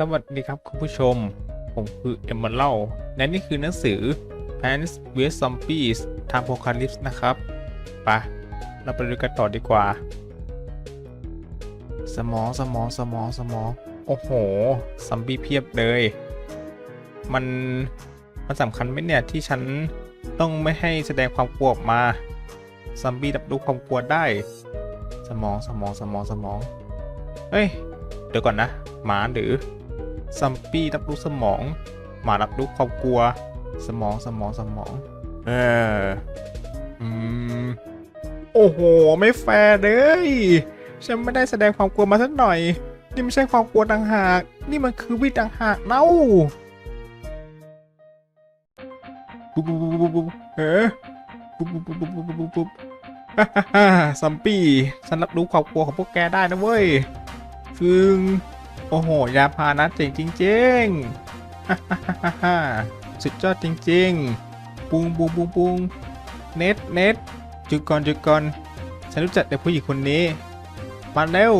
สวัสดีครับคุณผู้ชม ผมคือเอมเมอรัลและนี่คือหนังสือ Plants vs Zombies ทาง Apocalypse นะครับไปะเราไปดูกันต่อดีกว่า สมองสมองสมองสมอง โอ้โหซอมบี้เพียบเลย มัน มันสำคัญไหมเนี่ย ที่ฉันต้องไม่ให้แสดงความกลัวออกมาซอมบี้รับรู้ความกลัวได้ สมองสมองสมองสมอง เฮ้ย เดี๋ยวก่อนนะ หมาหรือ ซัมปี้รับรู้สมองหมารับรู้ความกลัว สมองสมองสมอง เอออืมโอ้โห ไม่แฟร์เลย ฉันไม่ได้แสดงความกลัวมาสักหน่อย นี่ไม่ใช่ความกลัวต่างหาก นี่มันคือวิตต่างหากเน่าปุ๊บปุ๊บปุ๊บปุ๊บปุ๊บเฮ้ปุ๊บปุ๊บปุ๊บปุ๊บปุ๊บปุ๊บปุ๊บฮ่าฮ่าฮ่าซัมปี้ ฉันรับรู้ความกลัวของพวกแกได้นะเว้ยฟึง โอ้โห ยาพานะเจ๋งจริงๆฮ่าฮ่าฮ่าฮ่าสุดยอดจริงๆ ปุงปุงปุงปุงเน็ตเน็ตจุดก่อนจุดก่อน ฉันรู้จักเด็กผู้หญิงคนนี้ มาเร็ว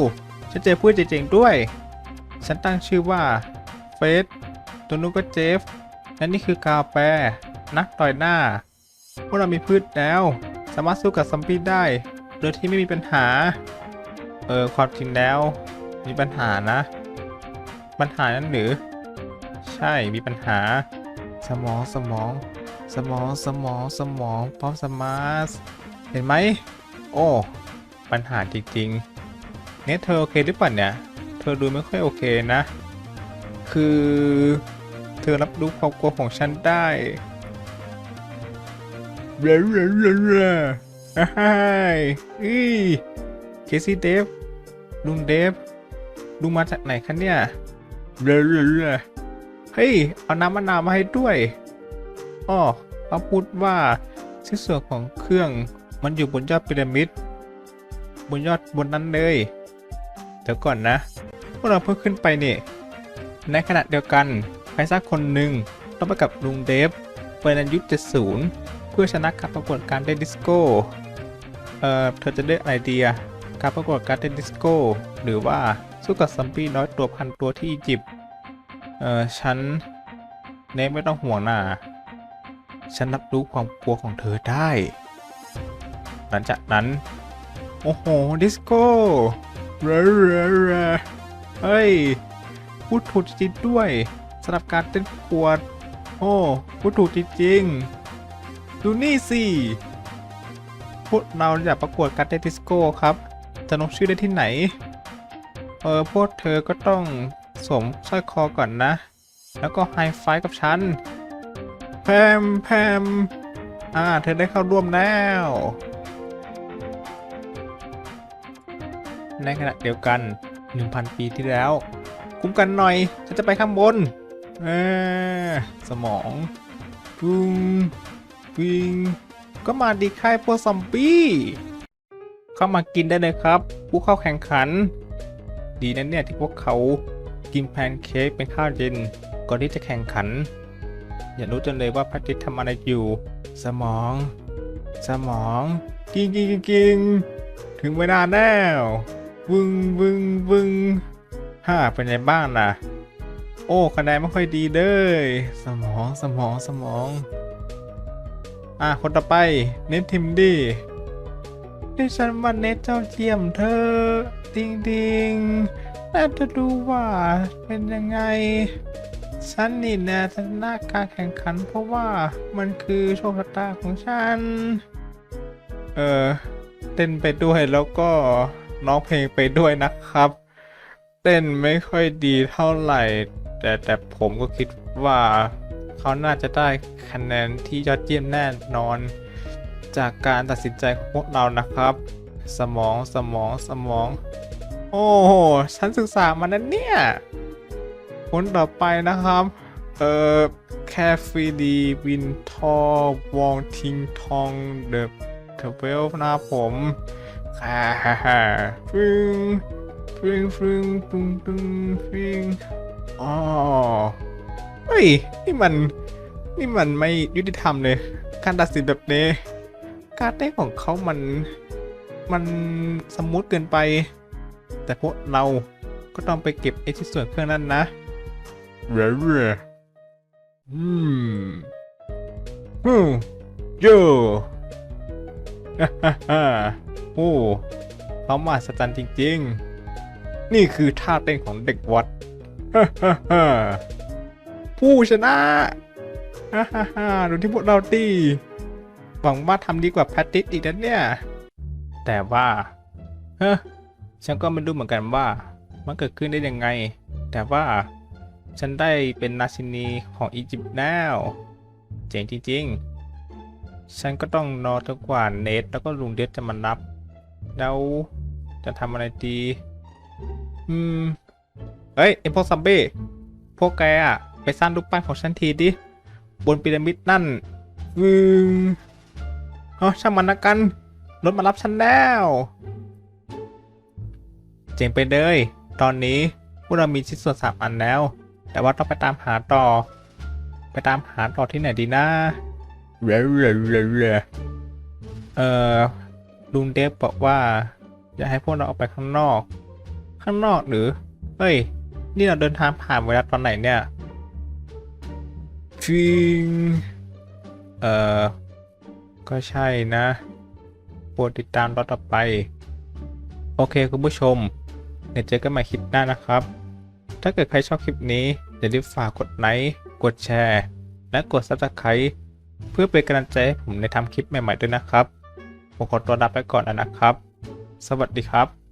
ฉันเจอผู้เจ๋งๆด้วย ฉันตั้งชื่อว่า เฟสตัวนู้นก็เจฟ และนี่คือกาแฟนักต่อยหน้า พวกเรามีพืชแล้ว สามารถสู้กับซอมบี้ได้ โดยที่ไม่มีปัญหา เออความจริงแล้ว มีปัญหานะ ปัญหานั้นหรือ ใช่มีปัญหา สมองสมอง สมองสมองสมองพร้อมสมาร์ทเห็นไหมโอ้ปัญหาจริงๆเนี่ยเธอโอเคหรือเปล่าเนี่ย เธอดูไม่ค่อยโอเคนะ คือ เธอรับรู้ความกลัวของฉันได้เร่เร่เร่เร่ฮ่าฮ่าอีเคซี่เดฟลุงเดฟลุงมาจากไหนคะเนี่ย เรื่อยๆเฮ้ย เอาน้ำมะนาวมาให้ด้วยอ้อเขาพูดว่าชิ้นส่วนของเครื่องมันอยู่บนยอดพีระมิด บนยอดบนนั้นเลย เดี๋ยวก่อนนะ พวกเราเพิ่งขึ้นไปนี่ ในขณะเดียวกันใครสักคนหนึ่งต้องไปกับลุงเดฟเปิดอายุ70 เพื่อชนะการประกวดการเล่นดิสโก้ เอ่อ เธอจะเลือกอะไรดีอะการประกวดการเต้นดิสโก้ หรือว่า สู้กับซอมบี้น้อยตัวพันตัวที่อียิปต์เอ่อฉันเนไม่ต้องห่วงนะฉันรับรู้ความกลัวของเธอได้ หลังจากนั้น โอ้โห ดิสโก้เรเรเรเฮ้ย พูดถูกจริงด้วยสำหรับการเต้นประกวด โอ้พูดถูกจริงๆดูนี่สิ พวกเราอยากประกวดการเต้นดิสโก้ครับ จะลงชื่อได้ที่ไหน เออพวกเธอก็ต้องสวมสร้อยคอก่อนนะ แล้วก็ไฮไฟกับฉัน แพมแพมอ่า เธอได้เข้าร่วมแล้ว ในขณะเดียวกัน 1,000 ปีที่แล้ว คุ้มกันหน่อยฉันจะไปข้างบน เออสมองปุ้งปิงก็มาดีค่ายพวกซอมบี้ เข้ามากินได้เลยครับ ผู้เข้าแข่งขัน ดีนะเนี่ยที่พวกเขากินแพนเค้กเป็นข้าวเย็นก่อนที่จะแข่งขัน อย่ารู้จังเลยว่าพระอาทิตย์ทำอะไรอยู่ สมอง สมองกิงกิงกิงกิงถึงเวลาแล้ววึงวึงวึงฮ่าเป็นไงบ้างล่ะ โอ้คะแนนไม่ค่อยดีเลย สมองสมองสมอง อะคนต่อไป เน็ตทิมดี ดิฉันวันเน็ตเจ้าเจียมเธอดิงดิงน่าจะดูว่าเป็นยังไง ฉันนี่นะชนะการแข่งขันเพราะว่ามันคือโชคชะตาของฉัน เออเต้นไปด้วยแล้วก็ร้องเพลงไปด้วยนะครับ เต้นไม่ค่อยดีเท่าไหร่ แต่แต่ผมก็คิดว่าเขาน่าจะได้คะแนนที่ยอดเยี่ยมแน่นอน จากการตัดสินใจของพวกเรานะครับ สมองสมองสมอง โอ้โหฉันศึกษามานั้นเนี่ยคนต่อไปนะครับ เอ่อแคฟีดีวินทอวองทิงทองเดอะเทเวลนะผมฮ่าฮ่าฮ่าฟึงฟึงฟึงฟึงฟึงฟึงอ๋อเฮ้ย นี่มัน นี่มันไม่ยุติธรรมเลย การตัดสินแบบนี้ การเต้นของเขามันมันสมูทเกินไป แต่พวกเราก็ต้องไปเก็บไอ้ที่ส่วนเครื่องนั้นนะเรื่อยๆอืมฮึมโยฮ่าฮ่าฮ่าโอ้เขามาสจันจริง ๆ นี่คือท่าเต้นของเด็กวัดฮ่าฮ่าฮ่าผู้ชนะฮ่าฮ่าฮ่าดูที่พวกเราตี หวังว่าทำดีกว่าแพทติสอีกนะเนี่ย แต่ว่าเฮ้ฉันก็ไม่รู้เหมือนกันว่า มันเกิดขึ้นได้ยังไง แต่ว่าฉันได้เป็นราชินีของอียิปต์แล้วเจ๋งจริง ๆ ฉันก็ต้องรอจนกว่าเนทแล้วก็ลุงเดชจะมารับ แล้วจะทำอะไรดี อืม เฮ้ยไอพวกซัมเบ้พวกแกอะไปสร้างรูปปั้นของฉันทีดิ บนพีระมิดนั่นวึง เอ๋อช่างมันนะกัน รถมารับฉันแล้ว เจ๋งไปเลย ตอนนี้พวกเรามีชิ้นส่วนสามอันแล้ว แต่ว่าต้องไปตามหาต่อ ไปตามหาต่อที่ไหนดีนะเรื่อยๆๆเอ่อลุงเดฟบอกว่า อยากให้พวกเราออกไปข้างนอก ข้างนอกหรือ เฮ้ย นี่เราเดินทางผ่านเวลาตอนไหนเนี่ยฟิงเอ่อ ก็ใช่นะ โปรดติดตามตอนต่อไป โอเคคุณผู้ชม เดี๋ยวเจอกันใหม่คลิปหน้านะครับ ถ้าเกิดใครชอบคลิปนี้อย่าลืมฝากกดไลค์ กดแชร์ และกด subscribe เพื่อเป็นกำลังใจให้ผมในทำคลิปใหม่ๆด้วยนะครับ ผมขอตัวลาไปก่อนแล้วนะครับ สวัสดีครับ